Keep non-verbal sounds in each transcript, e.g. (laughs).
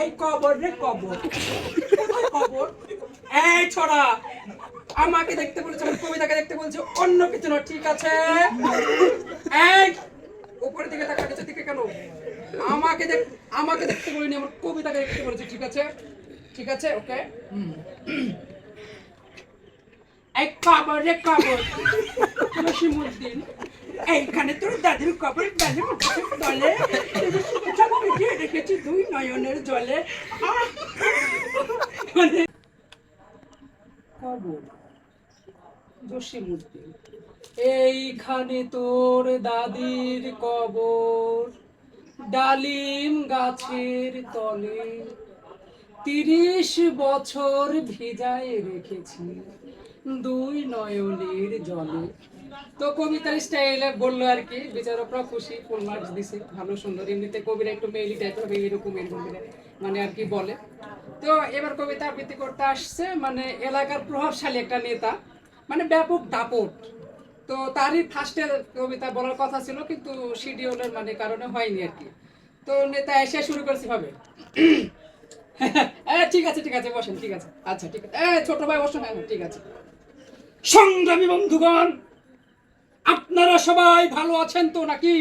এই কবর রে কবর। কবর। এই ছড়া। আমাকে দেখতে বলেছে, আমার কবিতাকে দেখতে বলছে, অন্য কিছু না ঠিক আছে? এই, উপরের দিকে তাকা নিচের দিকে কেন? আমাকে দেখ, আমাকে দেখতে বলিনি, আমার কবিতাকে দেখতে বলেছে, ঠিক আছে? ঠিক আছে, ওকে? এই কবর রে কবর। জসিমুদ্দিন এইখানে তোর দাদির কবর বেলে দলে। রেখেছি দুই নয়নের জলে! মানে কবর, জসিমুদ্দিন। এইখানে তোর দাদির কবর, ডালিম গাছের তলে। তিরিশ বছর ভিজায় রেখেছি দুই নয়নের জলে। তো কবিতার স্টাইলে বলল আর কি বিচারকরা খুশি, ফুল মার্কস দিছে, ভালো, সুন্দর। এমনিতে কবিরা একটু মেইলি টাইপের হবে, এরকম মানে আর কি বলে। তো এবার কবিতা আবৃত্তি করতে আসছে মানে এলাকার প্রভাবশালী একটা নেতা মানে ব্যাপক দাপট। তো তারই ফার্স্টে কবিতা বলার কথা ছিল, কিন্তু শিডিউলের মানে কারণে হয়নি আর কি। তো নেতা এসে শুরু করেছে ভাবে। হ্যাঁ ঠিক আছে ঠিক আছে, বসেন, ঠিক আছে। আচ্ছা ঠিক আছে। ছোট ভাই, বসুন হ্যাঁ ঠিক আছে। সংগ্রামী বন্ধুগণ আপনারা সবাই ভালো আছেন তো নাকি?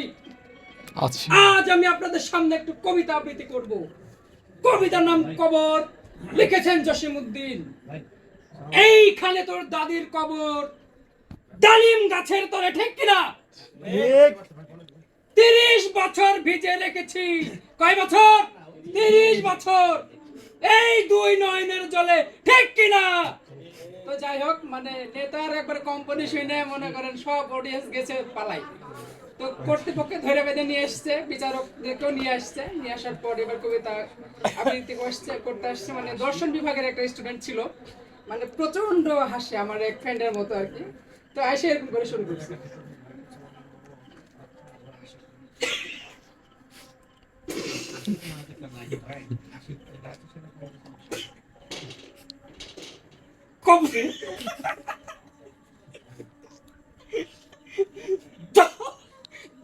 আজ আমি আপনাদের সামনে একটু কবিতা আবৃত্তি করব। কবিতার নাম কবর লিখেছেন জসিমউদ্দিন। এইখানে তোর দাদির কবর। ডালিম গাছের তলে ঠিক কিনা? তিরিশ বছর ভিজে রেখেছি। কয় বছর? তিরিশ বছর। এই দুই নয়নের জলে ঠিক কিনা? তো যাই হোক মানে নেতার একবার কোম্পানি শুনে মনে করেন সব অডিয়েন্স গেছে পালাই। তো কর্তৃপক্ষে ধরে বেঁধে নিয়ে এসছে, বিচারকদেরকেও নিয়ে আসছে। নিয়ে আসার পর এবার কবিতা আবৃত্তি করছে করতে আসছে। মানে দর্শন বিভাগের একটা স্টুডেন্ট ছিল। মানে প্রচণ্ড হাসে আমার এক ফ্রেন্ডের মতো আর কি। তো এসে এরকম করে শুরু করছে। (laughs) কবে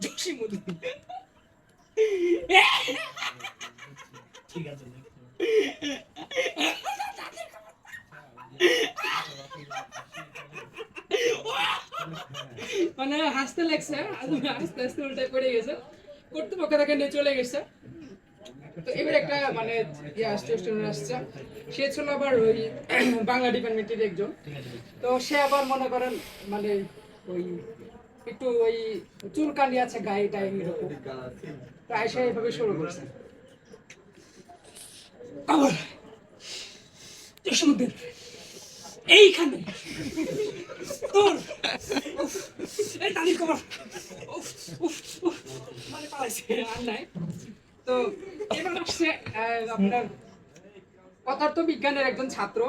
জসিমুদ্দিন ঠিক আছে মানে হাসতে লাগছে আস্তে আস্তে উল্টে পড়ে গেছে। কর্তৃপক্ষ তাকে নিয়ে চলে গেছে। তো এবার একটা মানে ইয়ে আসছে সে ছিল আবার ওই (clears throat) বাংলা ডিপার্টমেন্টের একজন। তো সে আবার মনে করেন মানে ওই একটু ওই চুলকানি আছে গায়ে টাই এরকম। তো শুরু করছে। আবার জসীমউদ্দিন এইখানে তোর এই উফ, উফ, উফ, মানে পালাইছে আর নাই। তো আপনার পদার্থ বিজ্ঞানের একজন ছাত্র।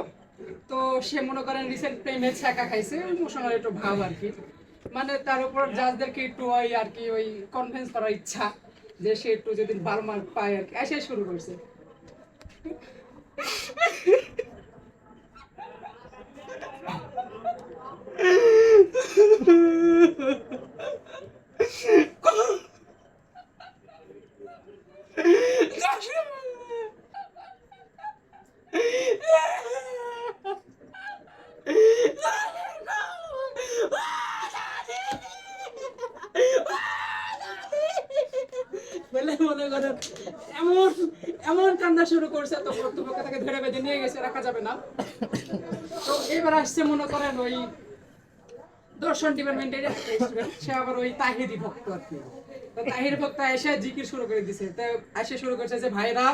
তো সে মনে করেন রিসেন্ট প্রেমে ছ্যাঁকা খাইছে ইমোশনাল একটু ভাব আর কি। মানে তার উপর জাজদেরকে একটু ওই আর কি, ওই কনফারেন্স করার ইচ্ছা যে সে একটু যদি বারো মার্ক পায় আর কি। এসে শুরু করছে। মনে এমন এমন কান্না শুরু করছে, তো কর্তৃপক্ষ তাকে ধরে বেঁধে নিয়ে গেছে, রাখা যাবে না। তো এবার আসছে, মনে করেন ওই দর্শন ডিপার্টমেন্টের সে আবার ওই ভক্ত আর কি। তাহির ভক্ত এসে জিকির শুরু করে দিছে। এসে শুরু করছে যে, ভাইরা,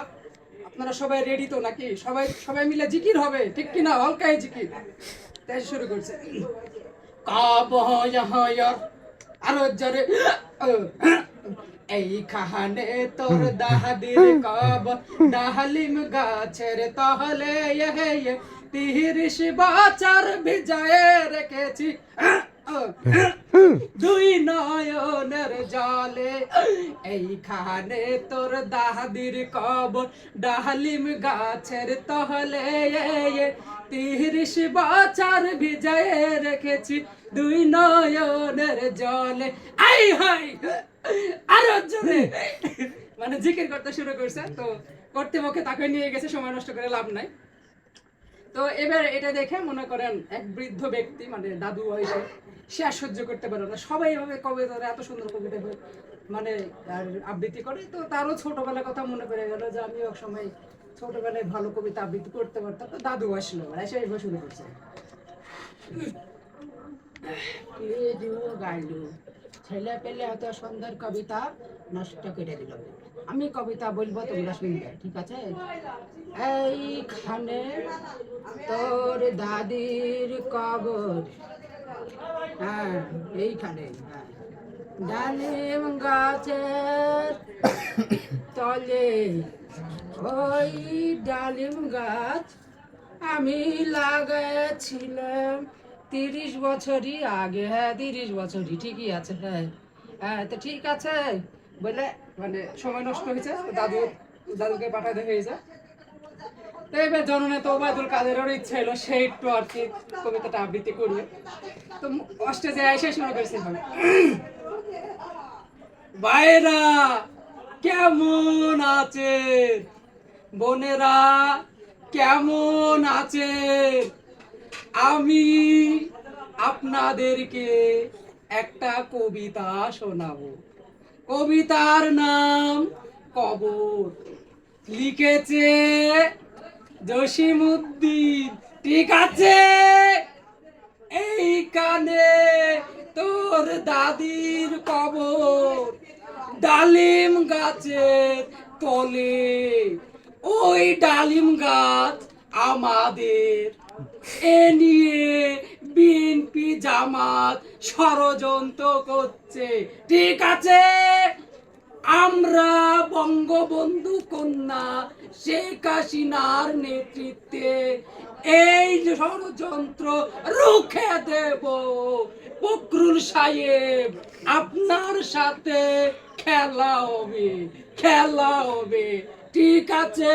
আপনারা সবাই রেডি তো নাকি? সবাই সবাই মিলে জিকির হবে, ঠিক কি না? হলকায় জিকির। তাই শুরু করছে। কাব ইয়ার আরও জোরে এই খাহানে তোর দাহাদির কব ডাহালিম গাছের তহলে তিরিশ বছর বিজয়ে রেখেছি। দুই নয়নের জলে এইখানে তোর দাহাদির কবর ডাহালিম গাছের তহলে তিরিশ বছর বিজয়ে রেখেছি দুই নয়নের জলে। আই হাই! আরও জোরে মানে জিকির করতে শুরু করছে, তো কর্তৃপক্ষে তাকে নিয়ে গেছে, সময় নষ্ট করে লাভ নাই। তো এবার এটা দেখে মনে করেন এক বৃদ্ধ ব্যক্তি মানে দাদু বয়সে সে আর সহ্য করতে পারে না। সবাই এভাবে কবিতা এত সুন্দর কবিতা মানে আর আবৃত্তি করে। তো তারও ছোটবেলার কথা মনে পড়ে গেল যে আমি এক সময় ছোটবেলায় ভালো কবিতা আবৃত্তি করতে পারতাম, তো দাদু আসলো এসে এবার শুরু করছে। ছেলে পেলে এত সুন্দর কবিতা নষ্ট করে দিল। আমি কবিতা বলব, তোমরা শুনবে, ঠিক আছে? এইখানে তোর দাদির কবর। হ্যাঁ এইখানে হ্যাঁ। ডালিম গাছের তলে, ওই ডালিম গাছ আমি লাগাইছিলাম। তিরিশ বছরই আগে হ্যাঁ তিরিশ বছরই, ঠিকই আছে হ্যাঁ হ্যাঁ তো ঠিক আছে। বলে মানে সময় নষ্ট হয়েছে, দাদু, দাদুকে পাঠাতে হয়েছে। তো এবার জননে তো ওবায়দুল কাদেরেরও ইচ্ছা এলো সে একটু আর কি কবিতাটা আবৃত্তি করবে। তো অস্টেজে এসে শুরু করেছে ভাবে ভাইরা কেমন আছে বোনেরা, কেমন আছে আমি আপনাদেরকে একটা কবিতা শোনাবো। কবিতার নাম কবর। লিখেছে জসিমুদ্দিন ঠিক আছে? এইখানে তোর দাদির কবর। ডালিম গাছের তলে, ওই ডালিম গাছ আমাদের। এ নিয়ে বিএনপি জামাত ষড়যন্ত্র করছে। ঠিক আছে? আমরা বঙ্গবন্ধু কন্যা শেখ হাসিনার নেতৃত্বে এই ষড়যন্ত্র রুখে দেব। ফখরুল সাহেব, আপনার সাথে খেলা হবে খেলা হবে। ঠিক আছে?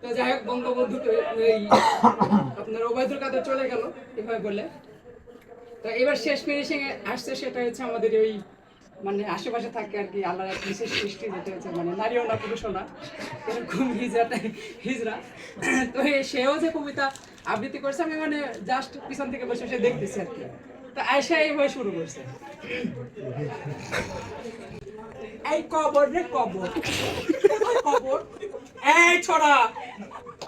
তো যাই হোক, বঙ্গবন্ধু আপনার চলে গেল, এভাবে বলে তো এবার শেষ ফিনিশিং এ আসছে, সেটা হচ্ছে আমাদের ওই মানে আশেপাশে থাকে আর কি, আল্লাহর এক বিশেষ সৃষ্টি, যেটা হচ্ছে মানে নারীও না পুরুষও না, এরকম হিজড়া হিজড়া তো সেও যে কবিতা আবৃত্তি করছে, আমি মানে জাস্ট পিছন থেকে বসে বসে দেখতেছি আর কি। তো আয়সা এইভাবে শুরু করছে। এই কবর রে কবর। কবর। এই ছড়া।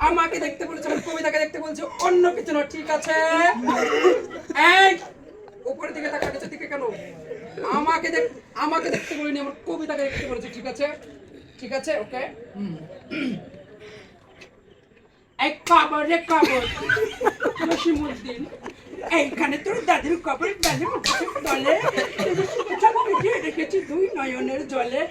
আমাকে দেখতে বলেছে, আমার কবিতাকে দেখতে বলছে, অন্য কিছু না ঠিক আছে? এই, উপরের দিকে তাকা নিচের দিকে কেন? আমাকে দেখ, আমাকে দেখতে বলিনি, আমার কবিতাকে দেখতে বলেছে, ঠিক আছে? ঠিক আছে, ওকে? এক কবর রে কবর। জসিমুদ্দিন এইখানে তোর দাদির কবর ডালে দলে রেখেছি দুই নয়নের জলে।